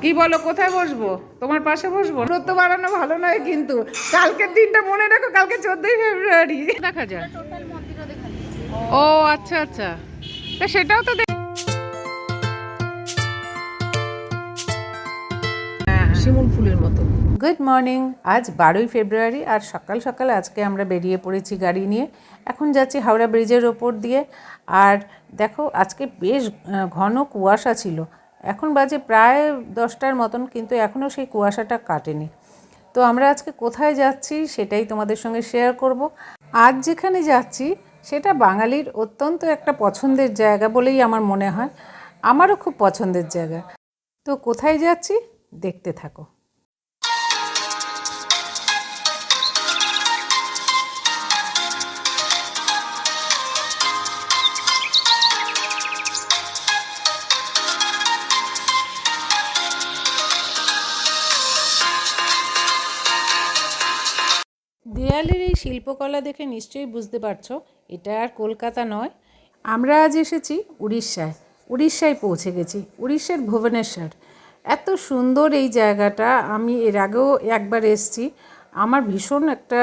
কি বলো কোথায় বসবো? তোমার পাশে বসবো? দূরত্ব বাড়ানো ভালো নয় কিন্তু। কালকের দিনটা মনে রাখো কালকে চোদ্দই ফেব্রুয়ারি। দেখা যায় ও আচ্ছা আচ্ছা। তা সেটাও তো দেখ- শিমুল ফুলের মতো। গুড মর্নিং আজ বারোই ফেব্রুয়ারি আর সকাল সকাল আজকে আমরা বেরিয়ে পড়েছি গাড়ি নিয়ে। এখন যাচ্ছি হাওড়া ব্রিজের ওপর দিয়ে। আর দেখো আজকে বেশ ঘন কুয়াশা ছিল। এখন বাজে প্রায় দশটার মতন, কিন্তু এখনও সেই কুয়াশাটা কাটেনি। তো আমরা আজকে কোথায় যাচ্ছি সেটাই তোমাদের সঙ্গে শেয়ার করব। আজ যেখানে যাচ্ছি সেটা বাঙালির অত্যন্ত একটা পছন্দের জায়গা বলেই আমার মনে হয়। আমারও খুব পছন্দের জায়গা। তো কোথায় যাচ্ছি দেখতে থাকো। শিল্পকলা দেখে নিশ্চয়ই বুঝতে পারছ, এটা আর কলকাতা নয়। আমরা আজ এসেছি উড়িষ্যায় উড়িষ্যায় পৌঁছে গেছি, উড়িষ্যার ভুবনেশ্বর। এত সুন্দর এই জায়গাটা, আমি এর আগেও একবার এসেছি। আমার ভীষণ একটা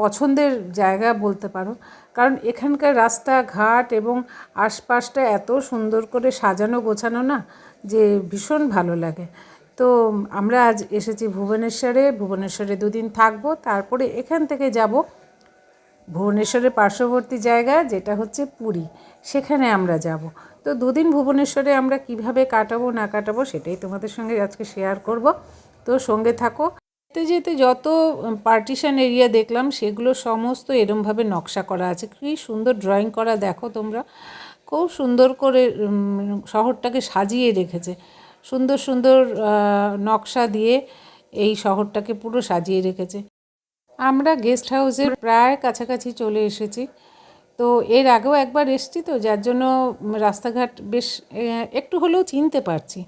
পছন্দের জায়গা বলতে পারো, কারণ এখানকার রাস্তাঘাট এবং আশপাশটা এত সুন্দর করে সাজানো গোছানো না, যে ভীষণ ভালো লাগে। তো আমরা আজ এসেছি ভুবনেশ্বরে ভুবনেশ্বরে দুদিন থাকব, তারপরে এখান থেকে যাব ভুবনেশ্বরের পার্শ্ববর্তী জায়গা, যেটা হচ্ছে পুরী। সেখানে আমরা যাব। তো দুদিন ভুবনেশ্বরে আমরা কীভাবে কাটাবো, না কাটাবো, সেটাই তোমাদের সঙ্গে আজকে শেয়ার করব। তো সঙ্গে থাকো। যেতে যেতে যত পার্টিশন এরিয়া দেখলাম, সেগুলো সমস্ত এরমভাবে নকশা করা আছে। কী সুন্দর ড্রয়িং করা, দেখো তোমরা। খুব সুন্দর করে শহরটাকে সাজিয়ে রেখেছে। সুন্দর সুন্দর নকশা দিয়ে এই শহরটাকে পুরো সাজিয়ে রেখেছে। আমরা গেস্ট হাউসের প্রায় কাছাকাছি চলে এসেছি। তো এর আগেও একবার এসেছি তো, যার জন্য রাস্তাঘাট বেশ একটু হলেও চিনতে পারছি।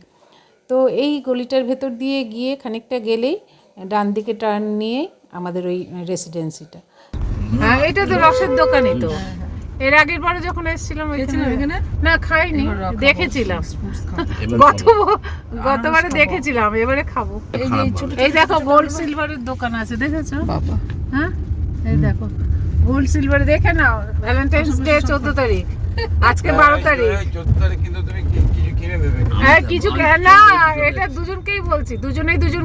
তো এই গলিটার ভেতর দিয়ে গিয়ে খানিকটা গেলেই ডান দিকে টার্ন নিয়ে আমাদের ওই রেসিডেন্সিটা হ্যাঁ এটা তো রসের দোকানই তো। এর আগের বারে যখন এসেছিলাম এখানে? না খাইনি দেখেছিলাম। গত গতবারে দেখেছিলাম এবারে খাব। এই দেখো গোল্ড সিলভারের দোকান আছে দেখেছ? বাবা। হ্যাঁ? এই দেখো গোল্ড সিলভার দেখে নাও ভ্যালেন্টাইন্স ডে চোদ্দ তারিখ। আজকে বারো তারিখ। তারিখ কিন্তু তুমি কিছু কিনে হ্যাঁ কিছু না এটা দুজনকেই বলছি দুজনেই দুজন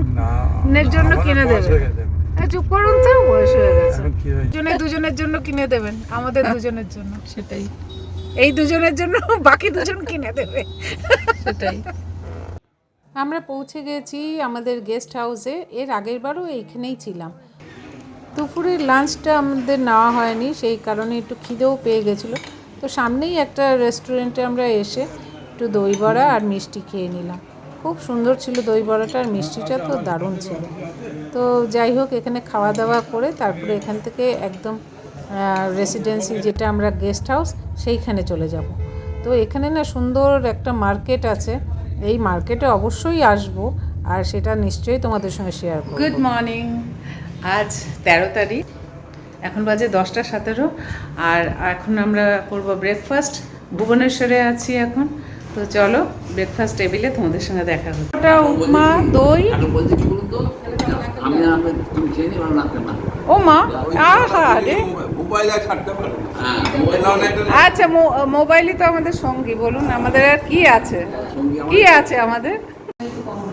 জন্য কিনে দেবে। চুপ করুন তো বয়স হয়ে গেছে? দুজনে দুজনের জন্য কিনে দেবেন আমাদের দুজনের জন্য। সেটাই। এই দুজনের জন্য বাকি দুজন কিনে দেবে। সেটাই। আমরা পৌঁছে গেছি আমাদের গেস্ট হাউসে এর আগের বারও এইখানেই ছিলাম। দুপুরের লাঞ্চটা আমাদের নেওয়া হয়নি সেই কারণে একটু খিদেও পেয়ে গেছিল। তো সামনেই একটা রেস্টুরেন্টে আমরা এসে একটু দই বড়া আর মিষ্টি খেয়ে নিলাম। খুব সুন্দর ছিল দই বড়াটা আর মিষ্টিটা তো দারুণ ছিল। তো যাই হোক এখানে খাওয়া দাওয়া করে তারপরে এখান থেকে একদম রেসিডেন্সি যেটা আমরা গেস্ট হাউস সেইখানে চলে যাব। তো এখানে না সুন্দর একটা মার্কেট আছে। এই মার্কেটে অবশ্যই আসব আর সেটা নিশ্চয়ই তোমাদের সঙ্গে শেয়ার করব। গুড মর্নিং আজ তেরো তারিখ এখন বাজে দশটা সতেরো আর এখন আমরা করব ব্রেকফাস্ট ভুবনেশ্বরে আছি এখন। তো চলো ব্রেকফাস্ট টেবিলে তোমাদের সঙ্গে দেখা হচ্ছে। ওটা উপমা দই বলছি কি বলুন তো? আমি আমি তুমি খেয়ে নিও না না। ও মা আহা রে মোবাইল ছাড়তে পারো না। হ্যাঁ আচ্ছা মো- মোবাইলই তো আমাদের সঙ্গী বলুন আমাদের আর কি আছে? কি আছে আমাদের?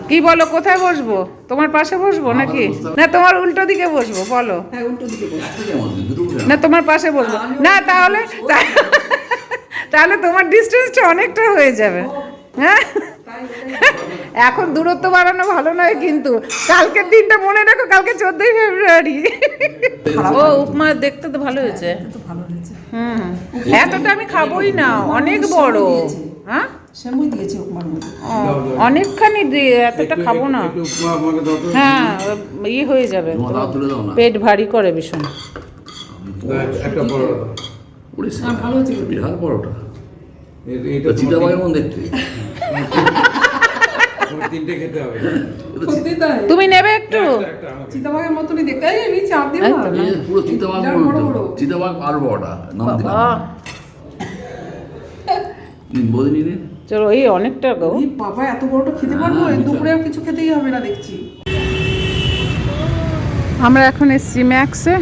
কি বলো কোথায় বসবো? তোমার পাশে বসবো নাকি? না তোমার উল্টো দিকে বসবো বলো। হ্যাঁ না তোমার পাশে বসবো। না তাহলে তাহলে তোমার ডিস্টেন্সটা অনেকটা হয়ে যাবে। হ্যাঁ? এখন দূরত্ব বাড়ানো ভালো নয় কিন্তু। কালকের দিনটা মনে রাখো কালকে চোদ্দই ফেব্রুয়ারি। ও উপমা দেখতে তো ভালো হয়েছে। তো ভালো হয়েছে। হুম এতটা আমি খাবোই না অনেক বড়। হ্যাঁ? শ্যামুই দিয়েছে উপমার মধ্যে। অনেকখানি এতটা খাব না। একটু উপমা আমাকে দাও তো। হ্যাঁ ই হয়ে যাবে। পেট ভারী করে ভীষণ। একটা হ্যাঁ, ভালো হয়েছে। বিরাট বড়টা এ- চিতা মন দেখতে। তিনটে খেতে হবে। সত্যি তাই? তুমি নেবে একটু? চিতাবাগের মতনই দেখতে। এই নিচে চাপ দিও না। পুরো চিতাবাঘ চিতাবাঘ আর বড়টা নাম দিলাম। নিন বৌদি নিন। চলো এই অনেকটা গো। বাবা এত বড়টা খেতে পারব? এই দুপুরে আর কিছু খেতেই হবে না দেখছি। আমরা এখন এসছি ম্যাক্সে।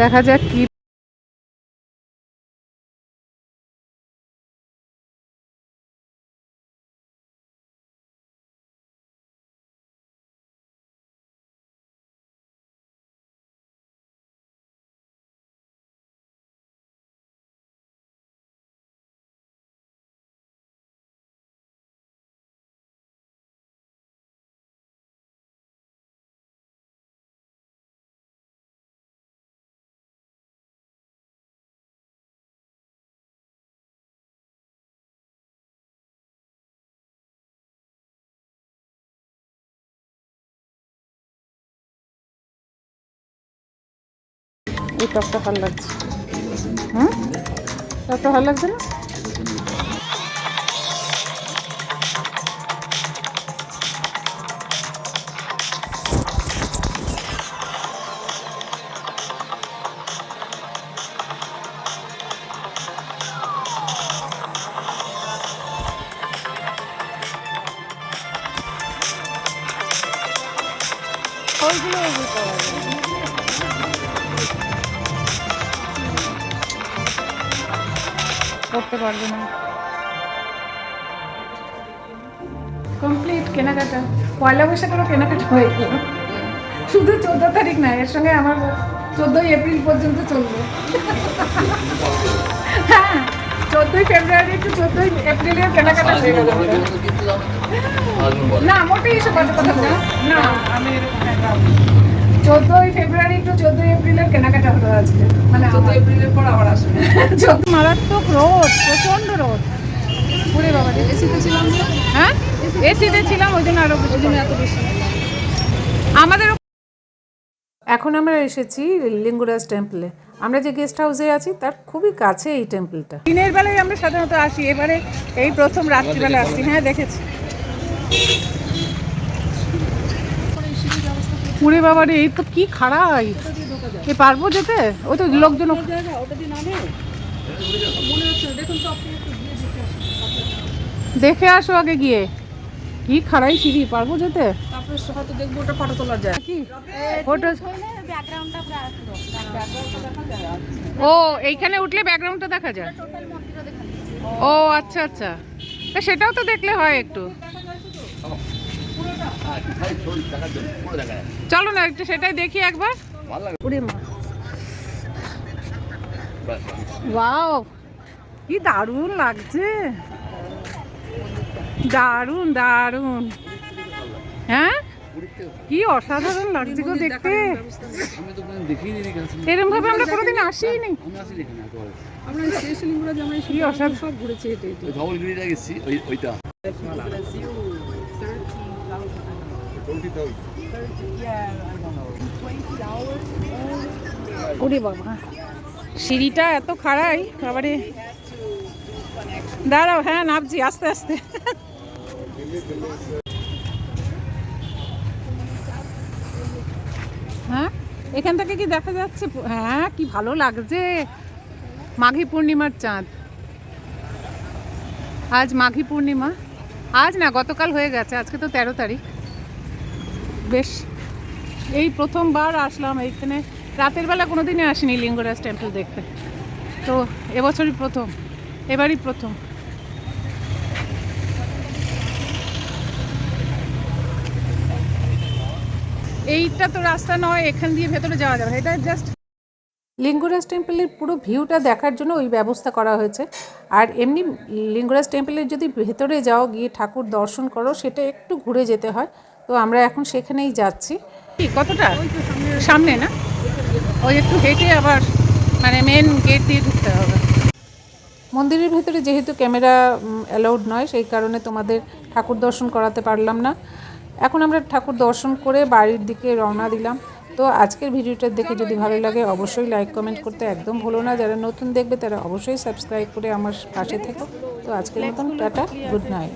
দেখা যাক কি এই টকটা ভালো লাগছে। হুম টকটা ভালো লাগছে না? ওইগুলো। করতে পারবে না। কমপ্লিট কেনাকাটা। পয়লা বৈশাখেরও কেনাকাটা হয়ে গেল। শুধু চোদ্দ তারিখ না, এর সঙ্গে আমার চোদ্দোই এপ্রিল পর্যন্ত চলবে। হ্যাঁ চোদ্দোই ফেব্রুয়ারি টু চোদ্দোই এপ্রিলের কেনাকাটা হয়ে গেল। না, মোটেই এসব কথা না। আমি এরকম চোদ্দোই ফেব্রুয়ারি টু চোদ্দোই এপ্রিলের কেনাকাটা হলো আজকে। মানে চোদ্দ আমার। এপ্রিলের পর আবার আসবে। চোদ্দ মারাত্মক রোদ প্রচণ্ড রোদ। পুরে বাবা এসিতে ছিলাম হ্যাঁ? এসিতে ছিলাম ওই জন্য আরও ওই জন্য এত বেশি। আমাদের এখন আমরা এসেছি লিঙ্গুরাজ টেম্পলে। আমরা যে গেস্ট হাউসে আছি তার খুবই কাছে এই টেম্পলটা। দিনের বেলায় আমরা সাধারণত আসি এবারে এই প্রথম রাত্রিবেলা আসছি হ্যাঁ দেখেছি। পুরে বাবারে এই তো কি খাড়াই। এ পারব যেতে? ওই তো লোকজন দেখে আসো আগে গিয়ে। কি খাড়াই সিঁড়ি, পারব যেতে? ও, এইখানে উঠলে ব্যাকগ্রাউন্ডটা দেখা যায়। ও আচ্ছা আচ্ছা। সেটাও তো দেখলে হয় একটু খালি ছবি দেখার জন্য পুরো দেখা যায় চলো না একটু সেটাই দেখি একবার। ওয়াও কি দারুণ লাগছে। দারুণ দারুণ। হ্যাঁ? কি অসাধারণ লাগছে গো দেখতে। এরকম ভাবে আমরা কোনোদিন আসিনি। কি অসাধারণ সব ঘুরেছি ওইটা। ওরে বাবা। সিঁড়িটা এত খাড়াই, বাবারে। দাঁড়াও হ্যাঁ নামছি, আস্তে আস্তে। হ্যাঁ এখান থেকে কি দেখা যাচ্ছে? হ্যাঁ কি ভালো লাগছে। মাঘী পূর্ণিমার চাঁদ। আজ মাঘী পূর্ণিমা। আজ না, গতকাল হয়ে গেছে, আজকে তো তেরো তারিখ। বেশ, এই প্রথমবার আসলাম এইখানে। রাতের বেলা কোনোদিনই আসিনি লিঙ্গরাজ টেম্পল দেখতে। তো এবছরই প্রথম, এবারই প্রথম। এইটা তো রাস্তা নয়, এখান দিয়ে ভেতরে যাওয়া যাবে। এটা জাস্ট লিঙ্গরাজ টেম্পলের পুরো ভিউটা দেখার জন্য ওই ব্যবস্থা করা হয়েছে। আর এমনি লিঙ্গরাজ টেম্পলের যদি ভেতরে যাও গিয়ে ঠাকুর দর্শন করো সেটা একটু ঘুরে যেতে হয়। তো আমরা এখন সেখানেই যাচ্ছি। কতটা? সামনে না? ওই একটু হেঁটে আবার মানে মেন গেট দিয়ে ঢুকতে হবে। মন্দিরের ভেতরে যেহেতু ক্যামেরা অ্যালাউড নয় সেই কারণে তোমাদের ঠাকুর দর্শন করাতে পারলাম না। এখন আমরা ঠাকুর দর্শন করে বাড়ির দিকে রওনা দিলাম। তো আজকের ভিডিওটা দেখে যদি ভালো লাগে, অবশ্যই লাইক কমেন্ট করতে একদম ভুলো না। যারা নতুন দেখবে, তারা অবশ্যই সাবস্ক্রাইব করে আমার পাশে থেকো। তো আজকের মতন টাটা গুড নাইট